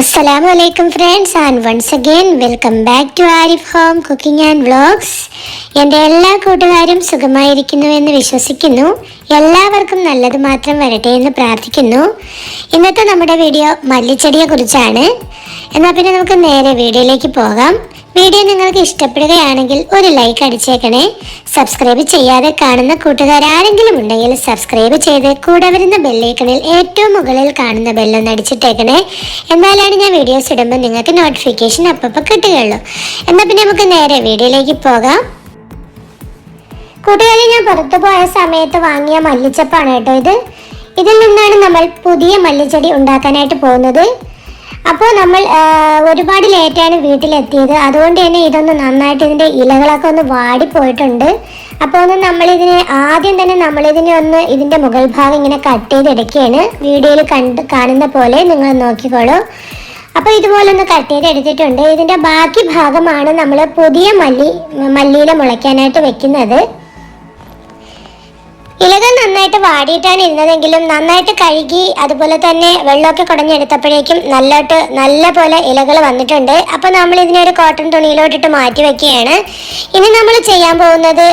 അസ്സലാമു അലൈക്കും friends and once again welcome back to Arif home cooking and vlogs എന്റെ എല്ലാ കൂട്ടുകാരും സുഖമായിരിക്കുന്നു എന്ന് വിശ്വസിക്കുന്നു. എല്ലാവർക്കും നല്ലത് മാത്രം വരട്ടെ എന്ന് പ്രാർത്ഥിക്കുന്നു. ഇന്നത്തെ നമ്മുടെ വീഡിയോ മല്ലിച്ചെടിയെ കുറിച്ചാണ് എന്നാൽ പിന്നെ നമുക്ക് നേരെ വീഡിയോയിലേക്ക് പോകാം. വീഡിയോ നിങ്ങൾക്ക് ഇഷ്ടപ്പെടുകയാണെങ്കിൽ ഒരു ലൈക്ക് അടിച്ചേക്കണേ. സബ്സ്ക്രൈബ് ചെയ്യാതെ കാണുന്ന കൂട്ടുകാർ ആരെങ്കിലും ഉണ്ടെങ്കിൽ സബ്സ്ക്രൈബ് ചെയ്ത് കൂടെ വരുന്ന ബെല്ലൈക്കണിൽ ഏറ്റവും മുകളിൽ കാണുന്ന ബെല്ലൊന്ന് അടിച്ചിട്ടേക്കണേ. എന്നാലാണ് ഞാൻ വീഡിയോസ് ഇടുമ്പോൾ നിങ്ങൾക്ക് നോട്ടിഫിക്കേഷൻ അപ്പം കിട്ടുകയുള്ളൂ. എന്നാൽ പിന്നെ നമുക്ക് നേരെ വീഡിയോയിലേക്ക് പോകാം. കൂട്ടുകാരി ഞാൻ പുറത്തു പോയ സമയത്ത് വാങ്ങിയ മല്ലിച്ചപ്പാണ് കേട്ടോ ഇത്. ഇതിൽ നിന്നാണ് നമ്മൾ പുതിയ മല്ലിച്ചെടി ഉണ്ടാക്കാനായിട്ട് പോകുന്നത്. അപ്പോൾ നമ്മൾ ഒരുപാട് ലേറ്റാണ് വീട്ടിലെത്തിയത്. അതുകൊണ്ട് തന്നെ ഇതൊന്ന് നന്നായിട്ട് ഇതിന്റെ ഇലകളൊക്കെ ഒന്ന് വാടിപ്പോയിട്ടുണ്ട്. അപ്പോൾ ഒന്ന് നമ്മളിതിനെ ആദ്യം തന്നെ നമ്മളിതിനെ ഒന്ന് ഇതിന്റെ മുകൾ ഭാഗം ഇങ്ങനെ കട്ട് ചെയ്തെടുക്കുകയാണ്. വീഡിയോയിൽ കണ്ട് കാണുന്ന പോലെ നിങ്ങൾ നോക്കിക്കോളൂ. അപ്പോൾ ഇതുപോലെ ഒന്ന് കട്ട് ചെയ്തെടുത്തിട്ടുണ്ട്. ഇതിന്റെ ബാക്കി ഭാഗമാണ് നമ്മൾ പുതിയ മല്ലി മല്ലിയില മുളയ്ക്കാനായിട്ട് വെക്കുന്നത്. ഇലകൾ നന്നായിട്ട് വാടിയിട്ടാണ് ഇരുന്നതെങ്കിലും നന്നായിട്ട് കഴുകി അതുപോലെ തന്നെ വെള്ളമൊക്കെ കുടഞ്ഞെടുത്തപ്പോഴേക്കും നല്ലോട്ട് നല്ല പോലെ ഇലകൾ വന്നിട്ടുണ്ട്. അപ്പോൾ നമ്മൾ ഇതിനെ ഒരു കോട്ടൺ തുണിയിലോട്ടിട്ട് മാറ്റി വെക്കുകയാണ്. ഇനി നമ്മൾ ചെയ്യാൻ പോകുന്നത്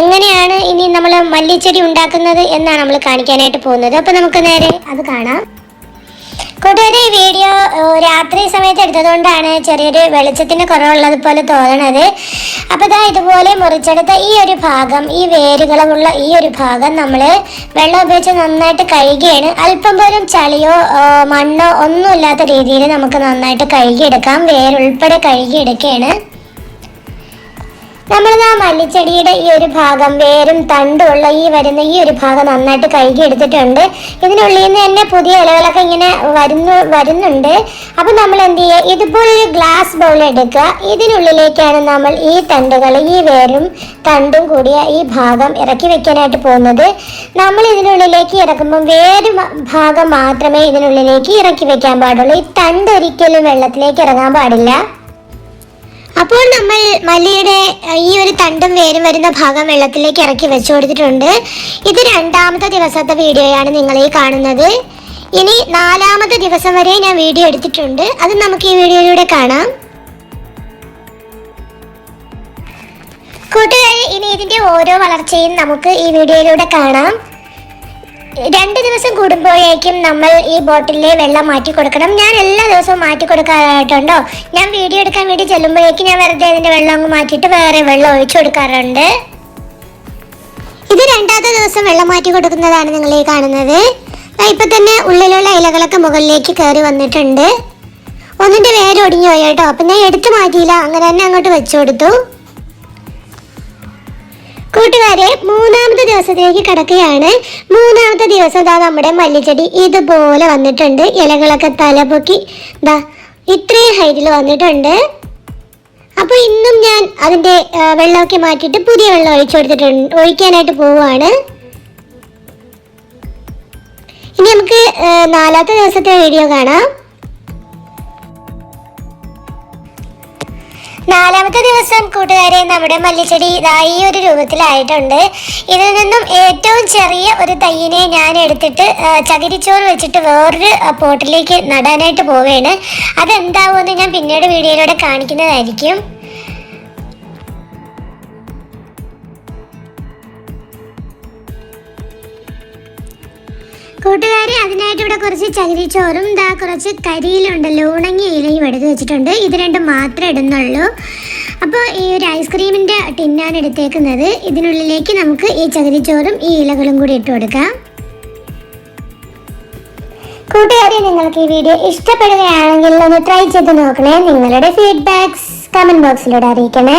എങ്ങനെയാണ് ഇനി നമ്മൾ മല്ലിച്ചെടി ഉണ്ടാക്കുന്നത് എന്നാണ് നമ്മൾ കാണിക്കാനായിട്ട് പോകുന്നത്. അപ്പോൾ നമുക്ക് നേരെ അത് കാണാം. കൂട്ടുകാരെ വീഡിയോ രാത്രി സമയത്ത് എടുത്തതുകൊണ്ടാണ് ചെറിയൊരു വെളിച്ചത്തിന് കുറവുള്ളത് പോലെ തോന്നണത്. അപ്പോൾ ഇതാ ഇതുപോലെ മുറിച്ചെടുത്ത ഈ ഒരു ഭാഗം ഈ വേരുകളുമുള്ള ഈ ഒരു ഭാഗം നമ്മൾ വെള്ളം ഉപയോഗിച്ച് നന്നായിട്ട് കഴുകിയാണ്. അല്പം പോലും ചളിയോ മണ്ണോ ഒന്നുമില്ലാത്ത രീതിയിൽ നമുക്ക് നന്നായിട്ട് കഴുകിയെടുക്കാം. വേരുൾപ്പെടെ കഴുകിയെടുക്കുകയാണ് നമ്മളിതാ മല്ലിച്ചെടിയുടെ ഈ ഒരു ഭാഗം വേരും തണ്ടും ഉള്ള ഈ വരുന്ന ഈ ഒരു ഭാഗം നന്നായിട്ട് കഴുകി എടുത്തിട്ടുണ്ട്. ഇതിനുള്ളിൽ നിന്ന് തന്നെ പുതിയ ഇലകളൊക്കെ ഇങ്ങനെ വരുന്നു വരുന്നുണ്ട്. അപ്പം നമ്മൾ എന്ത് ചെയ്യുക? ഇതുപോലൊരു ഗ്ലാസ് ബൗൾ എടുക്കുക. ഇതിനുള്ളിലേക്കാണ് നമ്മൾ ഈ തണ്ടുകൾ ഈ വേരും തണ്ടും കൂടിയ ഈ ഭാഗം ഇറക്കി വെക്കാനായിട്ട് പോകുന്നത്. നമ്മൾ ഇതിനുള്ളിലേക്ക് ഇറക്കുമ്പോൾ വേര് ഭാഗം മാത്രമേ ഇതിനുള്ളിലേക്ക് ഇറക്കി വെക്കാൻ പാടുള്ളൂ. ഈ തണ്ട് ഒരിക്കലും വെള്ളത്തിലേക്ക് ഇറങ്ങാൻ പാടില്ല. അപ്പോൾ നമ്മൾ മല്ലിയുടെ ഈ ഒരു തണ്ടും വേരും വരുന്ന ഭാഗം വെള്ളത്തിലേക്ക് ഇറക്കി വെച്ചു കൊടുത്തിട്ടുണ്ട്. ഇത് രണ്ടാമത്തെ ദിവസത്തെ വീഡിയോയാണ് നിങ്ങൾ ഈ കാണുന്നത്. ഇനി നാലാമത്തെ ദിവസം വരെ ഞാൻ വീഡിയോ എടുത്തിട്ടുണ്ട്. അത് നമുക്ക് ഈ വീഡിയോയിലൂടെ കാണാം. കൂട്ടുകാരെ ഇനി ഇതിന്റെ ഓരോ വളർച്ചയും നമുക്ക് ഈ വീഡിയോയിലൂടെ കാണാം. രണ്ട് ദിവസം കൂടുമ്പോഴേക്കും നമ്മൾ ഈ ബോട്ടിലെ വെള്ളം മാറ്റി കൊടുക്കണം. ഞാൻ എല്ലാ ദിവസവും മാറ്റി കൊടുക്കാറായിട്ടുണ്ടോ ഞാൻ വീഡിയോ എടുക്കാൻ വേണ്ടി ചെല്ലുമ്പോഴേക്കും ഞാൻ വെറുതെ അതിന്റെ വെള്ളം അങ്ങ് മാറ്റിയിട്ട് വേറെ വെള്ളം ഒഴിച്ചു കൊടുക്കാറുണ്ട്. ഇത് രണ്ടാമത്തെ ദിവസം വെള്ളം മാറ്റി കൊടുക്കുന്നതാണ് നിങ്ങൾ ഈ കാണുന്നത്. ഇപ്പൊ തന്നെ ഉള്ളിലുള്ള ഇലകളൊക്കെ മുകളിലേക്ക് കയറി വന്നിട്ടുണ്ട്. ഒന്നിന്റെ വേര് ഒടിഞ്ഞു പോയി കേട്ടോ. അപ്പൊ ഞാൻ എടുത്തു മാറ്റിയില്ല. അങ്ങനെ തന്നെ അങ്ങോട്ട് വെച്ചു കൊടുത്തു. കൂട്ടുകാരെ മൂന്നാമത്തെ ദിവസത്തിലേക്ക് കിടക്കുകയാണ്. മൂന്നാമത്തെ ദിവസം ദാ നമ്മുടെ മല്ലിച്ചെടി ഇതുപോലെ വന്നിട്ടുണ്ട്. ഇലകളൊക്കെ തലപൊക്കി. ദാ ഇത്രയും ഹൈറ്റിൽ വന്നിട്ടുണ്ട്. അപ്പോൾ ഇന്നും ഞാൻ അതിന്റെ വെള്ളമൊക്കെ മാറ്റിയിട്ട് പുതിയ വെള്ളം ഒഴിച്ചു കൊടുത്തിട്ടുണ്ട് ഒഴിക്കാനായിട്ട് പോവുകയാണ്. ഇനി നമുക്ക് നാലാമത്തെ ദിവസത്തെ വീഡിയോ കാണാം. നാലാമത്തെ ദിവസം കൂട്ടുകാരെ നമ്മുടെ മല്ലിച്ചെടി ഇതാ ഈ ഒരു രൂപത്തിലായിട്ടുണ്ട്. ഇതിൽ നിന്നും ഏറ്റവും ചെറിയ ഒരു തയ്യിനെ ഞാൻ എടുത്തിട്ട് ചകിരിച്ചോറ് വെച്ചിട്ട് വേറൊരു പോട്ടിലേക്ക് നടാനായിട്ട് പോവുകയാണ് അതെന്താവുമെന്ന് ഞാൻ പിന്നീട് വീഡിയോയിലൂടെ കാണിക്കുന്നതായിരിക്കും. കൂട്ടുകാരെ അതിനായിട്ട് ഇവിടെ കുറച്ച് ചകിരിച്ചോറും ഇതാ കുറച്ച് കരിയിലുണ്ടല്ലോ ഉണങ്ങിയ ഇലയും എടുത്ത് വെച്ചിട്ടുണ്ട്. ഇത് രണ്ടും മാത്രമേ ഇടുന്നുള്ളൂ. അപ്പോൾ ഈ ഒരു ഐസ്ക്രീമിന്റെ ടിന്നാണ് എടുത്തേക്കുന്നത്. ഇതിനുള്ളിലേക്ക് നമുക്ക് ഈ ചകിരിച്ചോറും ഈ ഇലകളും കൂടി ഇട്ട് കൊടുക്കാം. കൂട്ടുകാരെ നിങ്ങൾക്ക് ഈ വീഡിയോ ഇഷ്ടപ്പെടുകയാണെങ്കിൽ ഒന്ന് ട്രൈ ചെയ്ത് നോക്കണേ. നിങ്ങളുടെ ഫീഡ്ബാക്സ് കമന്റ് ബോക്സിലൂടെ അറിയിക്കണേ.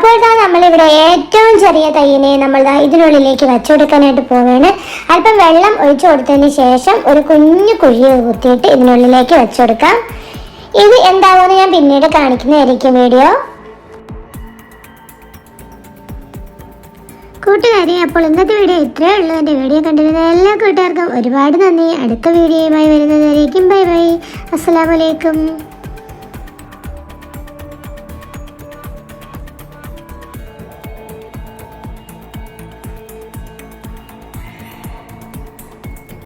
അപ്പോൾ ഇതാ നമ്മളിവിടെ ഏറ്റവും ചെറിയ തൈനെ നമ്മൾ ഇതിനുള്ളിലേക്ക് വെച്ചുകൊടുക്കാനായിട്ട് പോവുകയാണ്. അല്പം വെള്ളം ഒഴിച്ചു കൊടുത്തതിന് ശേഷം ഒരു കുഞ്ഞു കുഴി കുത്തിയിട്ട് ഇതിനുള്ളിലേക്ക് വെച്ചുകൊടുക്കാം. ഇത് എന്താവുമെന്ന് ഞാൻ പിന്നീട് കാണിക്കുന്നതായിരിക്കും വീഡിയോ. കൂട്ടുകാരെ അപ്പോൾ ഇന്നത്തെ വീഡിയോ ഇത്രയേ ഉള്ളൂ. എന്റെ വീഡിയോ കണ്ടിരുന്ന എല്ലാ കൂട്ടുകാർക്കും ഒരുപാട് നന്ദി. അടുത്ത വീഡിയോയുമായി വരുന്നതായിരിക്കും ബൈ ബൈ. അസ്സലാമലൈക്കും